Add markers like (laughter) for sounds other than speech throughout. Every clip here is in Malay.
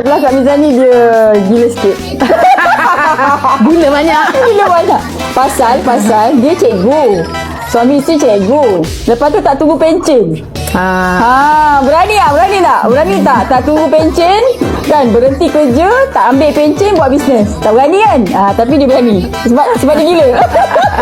Sebelah Kak Miza ni dia gila sikit. (laughs) Gila banyak. Gila banyak. Pasal, pasal dia cikgu. Suami isteri cikgu. Lepas tu tak tunggu pencen. Ha. Ha, berani tak? Berani tak? Berani tak? Tak tunggu pencen, kan? Berhenti kerja, tak ambil pencen, buat bisnes. Tak berani kan? Ha, tapi dia berani. Sebab sebab dia gila.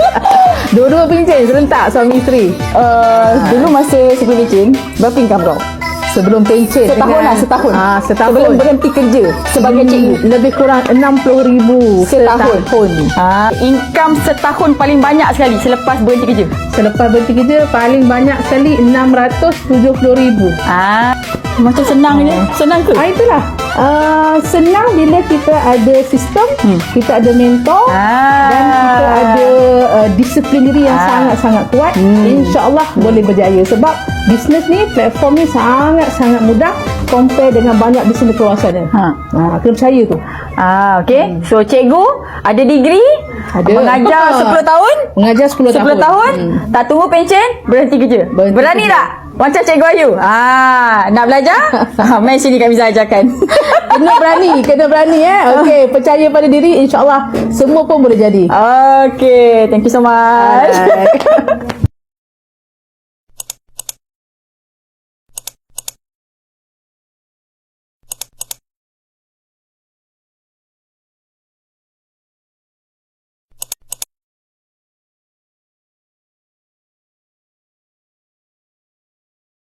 (laughs) Dua-dua pencen serentak suami isteri. uh, dulu masa sebelum pencen, berapa income kau? Sebelum pencen. Setahun dengan- lah, setahun. Ah, setahun. Sebelum berhenti kerja sebagai cikgu. Lebih kurang RM60,000 Setahun. setahun. Ha, income setahun paling banyak sekali selepas berhenti kerja. Selepas berhenti kerja paling banyak sekali RM670,000. Ah, macam senang je. Senang ke? Ah itulah. Uh, senang bila kita ada sistem, Hmm. kita ada mentor Ah. dan kita ada uh, disiplinary yang Ah. sangat-sangat kuat. Hmm. InsyaAllah boleh berjaya sebab bisnes ni platform ni sangat-sangat mudah compare dengan banyak bisnes di luar sana. Ha. Ha, kena percaya tu. Ah, okey. So cikgu ada degree, Ada. mengajar (laughs) 10 tahun, Mengajar 10 tahun. 10 tahun, Hmm. tak tunggu pencen, berhenti kerja. Berhenti Berani kerja. tak? Macam cikgu Ayu. Ah, nak belajar? ah, (laughs) main sini Kak Miza ajarkan. (laughs) Kena berani, kena berani eh. Okey, percaya pada diri insya-Allah semua pun boleh jadi. okay, thank you so much.